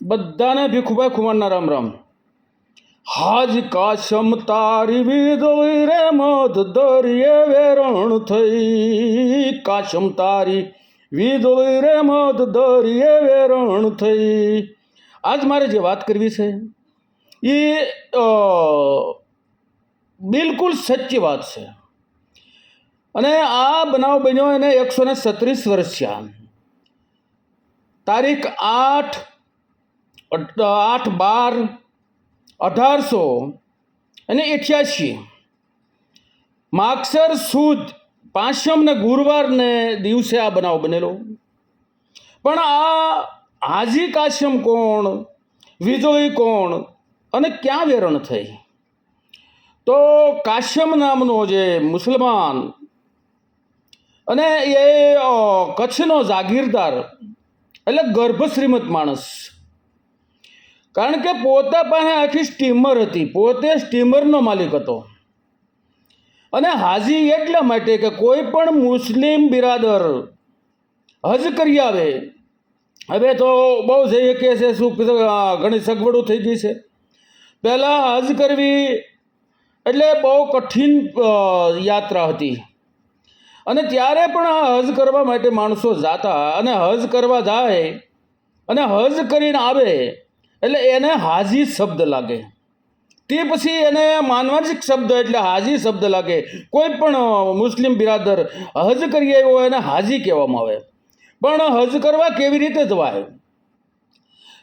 બધાને ભીખુભાઈ ખુમારના રામ રામ. હાજ કાશમ તારી વિધોઈ રે મધ દરિયે વેરણ થઈ. કાશમ તારી વિધોઈ રે મધ દરિયે વેરણ થઈ. આજ મારે જે વાત કરવી છે, એ બિલકુલ સચ્ચી વાત છે. અને આ બનાવ બન્યો એને એકસો ને સત્રીસ વર્ષ થયા. તારીખ આઠ આઠ બાર અઢારસો અને અઠ્યાસી. માગસર સુદ પાંચમ ને ગુરુવારને દિવસે આ બનાવ બનેલો. પણ આ હાજી કાશ્યમ કોણ વિજોય કોણ અને ક્યાં વેરણ થઈ? તો કાશ્યમ નામનો જે મુસલમાન અને એ કચ્છનો જાગીરદાર, એટલે ગર્ભ શ્રીમત માણસ કારણ કે પોતા પાસે આખી સ્ટીમર હતી. પોતે સ્ટીમરનો માલિક હતો. અને હાજી એટલા માટે કે કોઈ પણ મુસ્લિમ બિરાદર હજ કરી આવે. હવે તો બહુ જઈએ કે છે, શું ઘણી સગવડો થઈ ગઈ છે. પહેલાં હજ કરવી એટલે બહુ કઠિન યાત્રા હતી. અને ત્યારે પણ આ હજ કરવા માટે માણસો જાતા અને હજ કરવા જાય અને હજ કરીને આવે. એટલે એને હાજી શબ્દ લાગે. તે પછી એને માનવાચિક શબ્દ એટલે હાજી શબ્દ લાગે. કોઈ પણ મુસ્લિમ બિરાદર હજ કરી આવ્યો એને હાજી કહેવામાં આવે. પણ હજ કરવા કેવી રીતે જવાય?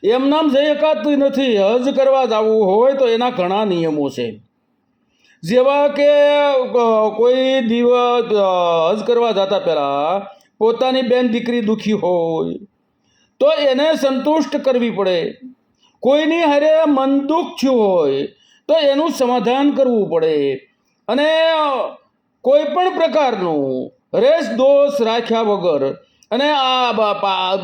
એમ નામ જઈ શકાતું નથી. હજ કરવા જવું હોય તો એના ઘણા નિયમો છે. જેવા કે કોઈ દિવસ હજ કરવા જતા પહેલાં પોતાની બેન દીકરી દુઃખી હોય તો એને સંતુષ્ટ કરવી પડે. કોઈની હારે મન દુઃખ થયું હોય તો એનું સમાધાન કરવું પડે. અને કોઈ પણ પ્રકારનું રેસ દોષ રાખ્યા વગર અને આ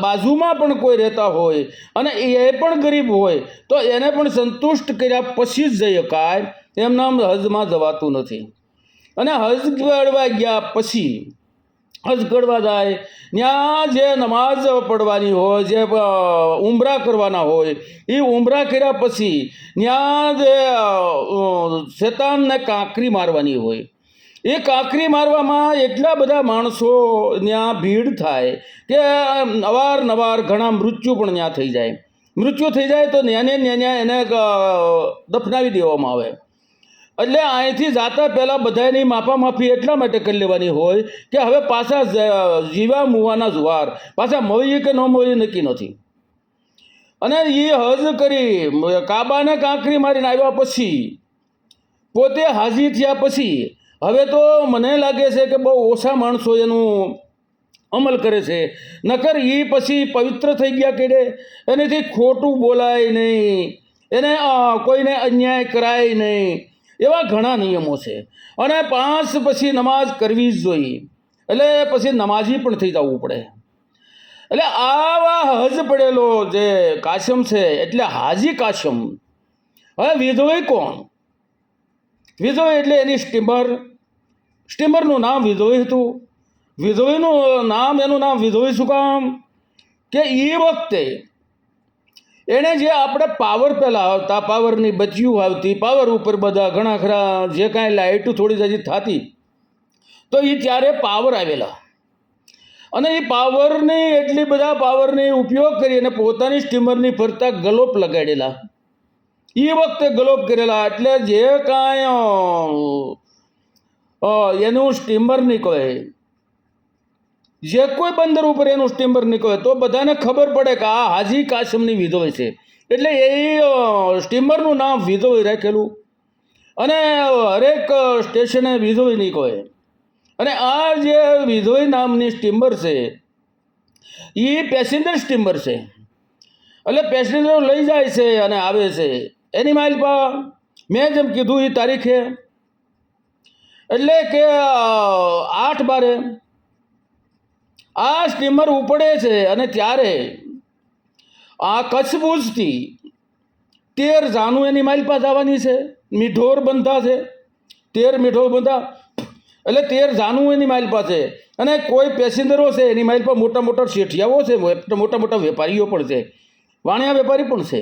બાજુમાં પણ કોઈ રહેતા હોય અને એ પણ ગરીબ હોય તો એને પણ સંતુષ્ટ કર્યા પછી જ જઈ શકાય. એમના હજમાં જવાતું નથી. અને હજ ગળવા ગયા પછી હજ કરવા જાય. ત્યાં જે નમાઝ પડવાની હોય, જે ઉમરા કરવાના હોય, એ ઉમરા કર્યા પછી ત્યાં જે શેતાનને કાંકરી મારવાની હોય. એ કાંકરી મારવામાં એટલા બધા માણસો ત્યાં ભીડ થાય કે અવારનવાર ઘણા મૃત્યુ પણ ત્યાં થઈ જાય. મૃત્યુ થઈ જાય તો ન્યાને ન્યા એને દફનાવી દેવામાં આવે. એટલે અહીંથી જાતા પહેલાં બધાની માપામાફી એટલા માટે કરી લેવાની હોય કે હવે પાછા જીવા મુવાના જુવાર પાછા મળીએ કે ન મળીએ નક્કી નથી. અને એ હજ કરી કાબાને કાંકરી મારીને આવ્યા પછી, પોતે હાજી થયા પછી, હવે તો મને લાગે છે કે બહુ ઓછા માણસો એનું અમલ કરે છે. નકર એ પછી પવિત્ર થઈ ગયા કેડે. એનેથી ખોટું બોલાય નહીં. એને કોઈને અન્યાય કરાય નહીં. એવા ઘણા નિયમો છે. અને પાંચ પછી નમાઝ કરવી જ જોઈએ. એટલે પછી નમાઝી પણ થઈ જવું પડે. એટલે આવા હજ પડેલો જે કાશમ છે, એટલે હાજી કાશમ. હવે વિધોય કોણ? વિધોય એટલે એની સ્ટીમર. સ્ટીમરનું નામ વિધોય હતું. વિધોયનું નામ, એનું નામ વિધોય શું કામ? કે એ વખતે એણે જે આપણે પાવર પહેલાં આવતા પાવરની બચ્યું આવતી પાવર ઉપર બધા ઘણા ખરા જે કાંઈ લાઇટું થોડી હજી થતી, તો એ ત્યારે પાવર આવેલા. અને એ પાવરની એટલી બધા પાવરની ઉપયોગ કરી અને પોતાની સ્ટીમરની ફરતા ગલોપ લગાડેલા. એ વખતે ગલોપ કરેલા, એટલે જે કાંઈ એનું સ્ટીમર નીકળે જે કોઈ બંદર ઉપર એનું સ્ટીમર નીકળે તો બધાને ખબર પડે કે આ હાજી કાશમની વિધવા છે. એટલે એ સ્ટીમ્બરનું નામ વિધોઈ રાખેલું. અને હરેક સ્ટેશને વિધોઈ નીકળે. અને આ જે વિધોઈ નામની સ્ટીમર છે, એ પેસેન્જર સ્ટીમર છે. એટલે પેસેન્જરો લઈ જાય છે અને આવે છે. એની માઇલ પર મેં જેમ કીધું એ તારીખે. એટલે કે આઠ બારે આ સ્ટીમર ઉપડે છે અને ત્યારે આ કચ્છભુજથી તેર જાનુ એની માઇલ પાસે આવવાની છે મીઠોર બંધા છે, તેર મીઠોર બંધા. એટલે તેર જાનુ એની માઇલ પાસે અને કોઈ પેસેન્જરો છે એની માઇલ પર મોટા મોટા શેઠિયાઓ છે, મોટા મોટા વેપારીઓ પણ છે, વાણિયા વેપારી પણ છે.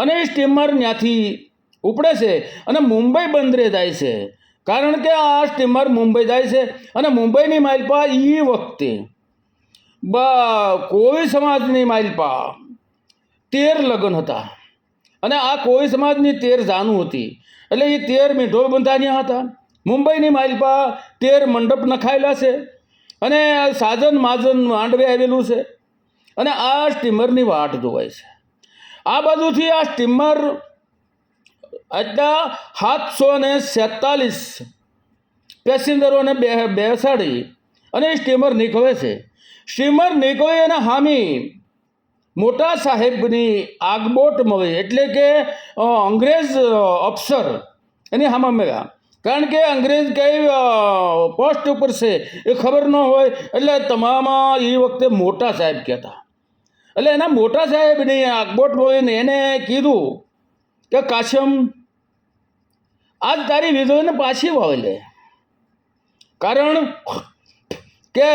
અને એ સ્ટીમર ત્યાંથી ઉપડે છે અને મુંબઈ બંદરે જાય છે. કારણ કે આ સ્ટીમર મુંબઈ જાય છે અને મુંબઈની માઇલપા એ વખતે બ કોળી સમાજની માઇલપા તેર લગ્ન હતા. અને આ કોઈ સમાજની તેર જાનું હતી. એટલે એ તેર મીઠો બંધાન્યા હતા. મુંબઈની માઇલપા તેર મંડપ નખાયેલા છે અને સાજન માજન માંડવે આવેલું છે અને આ સ્ટીમરની વાટ જોવાય છે. આ બાજુથી આ સ્ટીમર અત્યાર સાતસો ને સેતાલીસ. પેસેન્જરોને બે, બેસાડી અને સ્ટીમર નીકળે છે. સ્ટીમર નીકળે અને હામી મોટા સાહેબની આગબોટ મળે એટલે કે અંગ્રેજ અફસર એની હામાં મળ્યા. કારણ કે અંગ્રેજ કઈ પોસ્ટ ઉપર છે એ ખબર ન હોય એટલે તમામ એ વખતે મોટા સાહેબ કહેતા. એટલે એના મોટા સાહેબની આગબોટ મળીને એને કીધું કે, કાશમ આજ તારી વિધવાને પાછી વાવી લે કારણ કે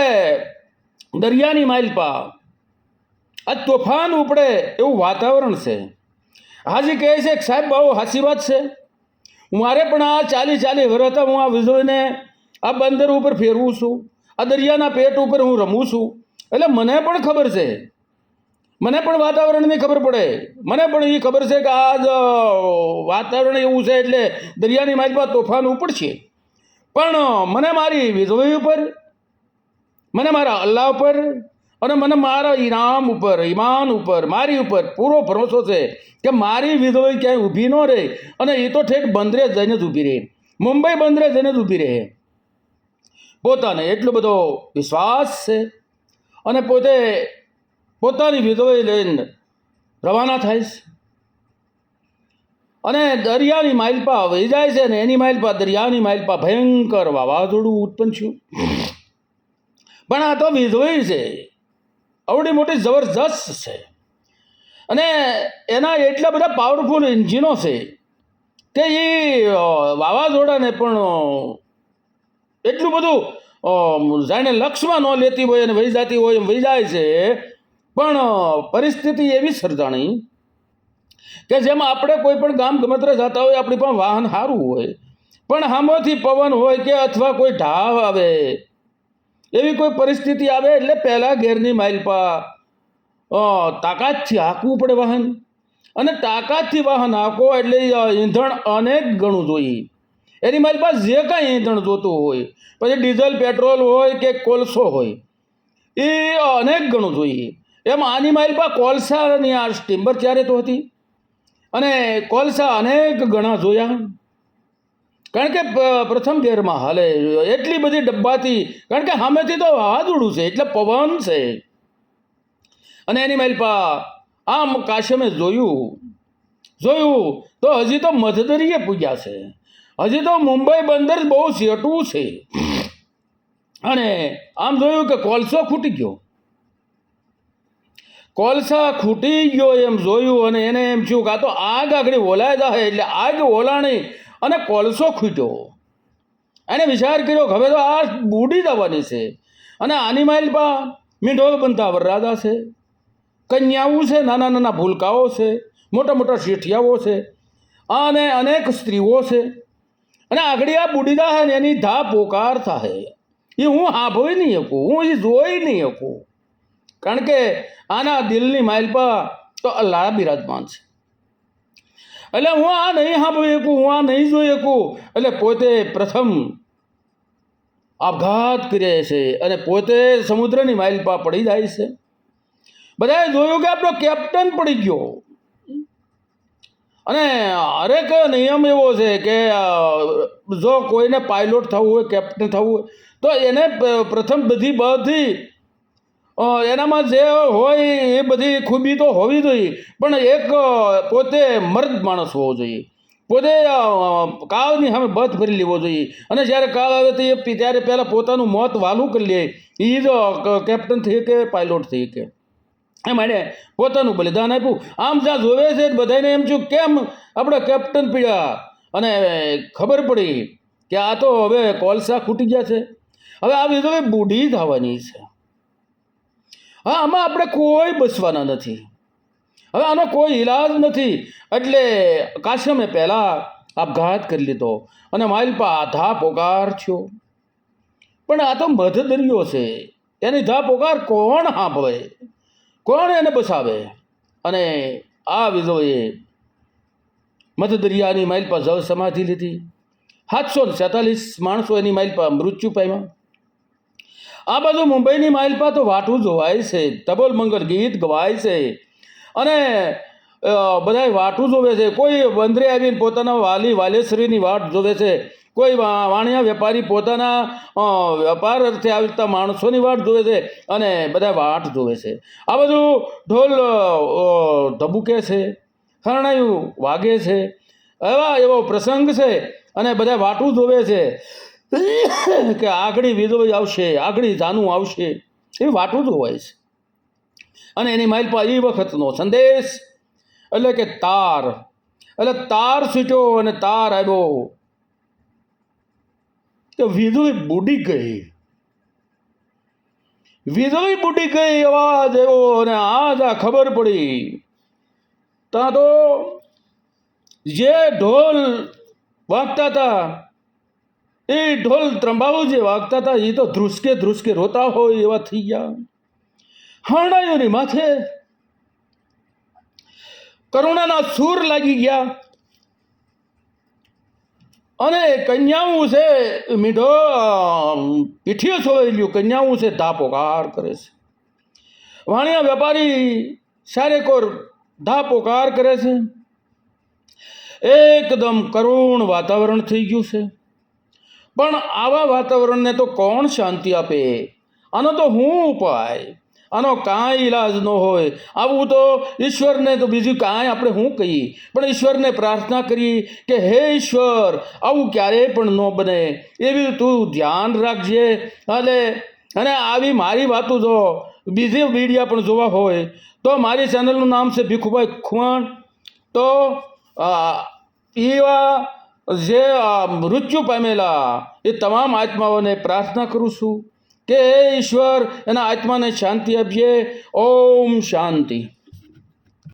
દરિયાની માઇલપા આ તોફાન ઉપડે એવું વાતાવરણ છે. હાજી કહે છે કે સાહેબ, બહુ હાસી વાત છે. મારે પણ આ ચાલી ચાલી વર્ષ હતા હું આ વિધોઈને આ બંદર ઉપર ફેરવું છું. આ દરિયાના પેટ ઉપર હું રમું છું. એટલે મને પણ ખબર છે મને પણ વાતાવરણની ખબર પડે. મને પણ એ ખબર છે કે આ વાતાવરણ એવું છે એટલે દરિયાની માજમાં તોફાન ઉપડશે પણ મને મારી વિધવી ઉપર, મને મારા અલ્લાહ ઉપર અને મને મારા ઈનામ ઉપર, ઈમાન ઉપર, મારી ઉપર પૂરો ભરોસો છે કે મારી વિધવી ક્યાંય ઊભી ન રહે અને એ તો ઠેઠ બંદરે જઈને જ ઊભી રહે. મુંબઈ બંદરે જઈને જ ઊભી રહે. પોતાને એટલો બધો વિશ્વાસ છે અને પોતે પોતાની વિધવાઈ લઈને રવાના થાય છે. અને દરિયાની માઇલપા વહી જાય છે ને એની માઇલપા દરિયાની માઇલપા ભયંકર વાવાઝોડું ઉત્પન્ન થયું. પણ આ તો વિધવાઈ છે. અવડી મોટી જબરજસ્ત છે. અને એના એટલા બધા પાવરફુલ એન્જિનો છે કે એ વાવાઝોડાને પણ એટલું બધું જાણે લક્ષમાં ન લેતી હોય અને વહી જતી હોય એમ વહી જાય છે. પણ પરિસ્થિતિ એવી સર્જાણી કે જેમ આપણે કોઈ પણ ગામ ગમતરે જતા હોય, આપણી પણ વાહન સારું હોય, પણ સામેથી પવન હોય કે અથવા કોઈ ઢાવ આવે, એવી કોઈ પરિસ્થિતિ આવે એટલે પહેલાં ઘેરની માઇલ પર તાકાતથી હાંકવું પડે વાહન. અને તાકાતથી વાહન હાંકો એટલે ઈંધણ અનેક ગણું જોઈએ. એની મારી પાસે જે કાંઈ ઈંધણ જોતું હોય, પછી ડીઝલ, પેટ્રોલ હોય કે કોલસો હોય એ અનેક ગણું જોઈએ. એમ આની મારી પા કોલસાની આ સ્ટીમ્બર ત્યારે તો હતી? અને કોલસા અનેક ગણા જોયા. કારણ કે પ્રથમ ગેરમાં હાલે, એટલી બધી ડબ્બાથી, કારણ કે સામેથી તો વાવાઝોડું છે, એટલે પવન છે. અને એની માલપા આમ કાશ્યમે જોયું. જોયું, તો હજી તો મધદરીએ પૂગ્યા છે. હજી તો મુંબઈ બંદર બહુ સેટવું છે. અને આમ જોયું કે કોલસો ખૂટી ગયો. કોલસા ખૂટી ગયો એમ જોયું અને એને એમ થયું કાં તો આગ આગળ ઓલાય જાય એટલે આગ ઓલાણી અને કોલસો ખૂટ્યો. એને વિચાર કર્યો હવે તો આ બુડી જવાની છે અને આની માઇલ પા મીંઢો બનતા વરરાજા છે. કન્યાઓ છે, નાના નાના ભૂલકાઓ છે, મોટા મોટા શેઠિયાઓ છે અને અનેક સ્ત્રીઓ છે. અને આગળ આ બુડીદા છે ને એની ધા પોકાર થાય એ હું સાંભળી નહીં શકું, હું એ જોઈ નહીં શકું. કારણ કે આના દિલની માઇલ પર તો અલ્લાહ બિરાજમાન છે. એટલે હું આ નહીં સાંભળી શકું, હું આ નહીં જોઈ શકું, એટલે પોતે પ્રથમ આપઘાત કરે છે અને પોતે સમુદ્રની માઇલ પર પડી જાય છે. બધાએ જોયું કે આપણો કેપ્ટન પડી ગયો. અને હરેક નિયમ એવો છે કે જો કોઈને પાયલોટ થવું હોય કેપ્ટન થવું હોય, તો એને પ્રથમ બધી બધી એનામાં જે હોય એ બધી ખૂબી તો હોવી જોઈએ, પણ એક પોતે મર્દ માણસ હોવો જોઈએ. પોતે કાળની સામે બધ ભરી લેવો જોઈએ. અને જ્યારે કાળ આવે તો એ ત્યારે પહેલાં પોતાનું મોત વાલું કરી લે. એ જ કેપ્ટન થઈ કે પાયલોટ થઈ કે. એમ એણે પોતાનું બલિદાન આપ્યું. આમ જ્યાં જોવે છે બધાને એમ છું કેમ આપણે કેપ્ટન પીડ્યા? અને ખબર પડી કે આ તો હવે કોલસા ખૂટી ગયા છે. હવે આ વિધવે બુઢી થવાની છે. હા, આમાં આપણે કોઈ બસવાના નથી. હવે આનો કોઈ ઈલાજ નથી. એટલે કાશ્યમે પહેલાં આપઘાત કરી લીધો અને માઇલપા આધા પોકાર થયો. પણ આ તો મધદરિયો છે. એની ધા પોકાર કોણ સાંભળે? કોણ એને બસાવે? અને આ વિધોએ મધદરિયાની માઇલ પર જળ સમાધિ લીધી. સાતસો ને સેતાલીસ માણસો એની માઇલ પર મૃત્યુ પામ્યા. આ બધું મુંબઈની માઇલ પર તો વાટું જોવાય છે. તબોલ મંગલ ગીત ગવાય છે. અને બધા વાટું જોવે છે. કોઈ બંદરે આવીને પોતાના વાલી વાલેશ્રીની વાટ જોવે છે. કોઈ વાણિયા વેપારી પોતાના વેપાર અર્થે આવતા માણસોની વાટ જોવે છે અને બધા વાટ જોવે છે. આ બધું ઢોલ અ, છે. હરણાયું વાગે છે. એવા એવો પ્રસંગ છે અને બધા વાટું જોવે છે. કે આગળી વિધોઈ આવશે, આગળી જાનું આવશે એ વાટું હોય છે. અને એની માઇલ પર એ વખતનો સંદેશ. એટલે કે તાર, એટલે તાર છૂટ્યો અને તાર આવ્યો. કે વિધુઈ બુડી ગઈ. વિધુઈ બુડી ગઈ, અવાજ એવો અને આજ આ ખબર પડી. ત્યાં તો જે ઢોલ વાગતા હતા એ ઢોલ ત્રંબાઓ જે વાગતા હતા એ તો ધ્રુસકે ધ્રુસકે રોતા હોય એવા થઈ ગયા. હરણાયોની માથે કરુણાના સૂર લાગી ગયા. અને કન્યાઓ છે મીઠો પીઠીઓ છોડાઈ લ્યું, કન્યાઓ છે ધા પોકાર કરે છે. વાણિયા વેપારી સારે કોર ધા પોકાર કરે છે. એકદમ કરુણ વાતાવરણ થઈ ગયું છે. પણ આવા વાતાવરણને તો કોણ શાંતિ આપે? આનો તો હું ઉપાય. આનો કાંઈ ઈલાજ ન હોય. આવું તો ઈશ્વરને તો બીજું કાંઈ આપણે શું કહીએ? પણ ઈશ્વરને પ્રાર્થના કરીએ કે, હે ઈશ્વર, આવું ક્યારેય પણ ન બને. એવી તું ધ્યાન રાખજે. અને અને આવી મારી વાતો જો બીજી મીડિયા પણ જોવા હોય, તો મારી ચેનલનું નામ છે ભીખુભાઈ ખુવાણ. તો એવા જે મૃત્યુ પામેલા, એ તમામ આત્માઓને પ્રાર્થના કરું છું કે ઈશ્વર, એના આત્માને શાંતિ આપીએ. ઓમ શાંતિ.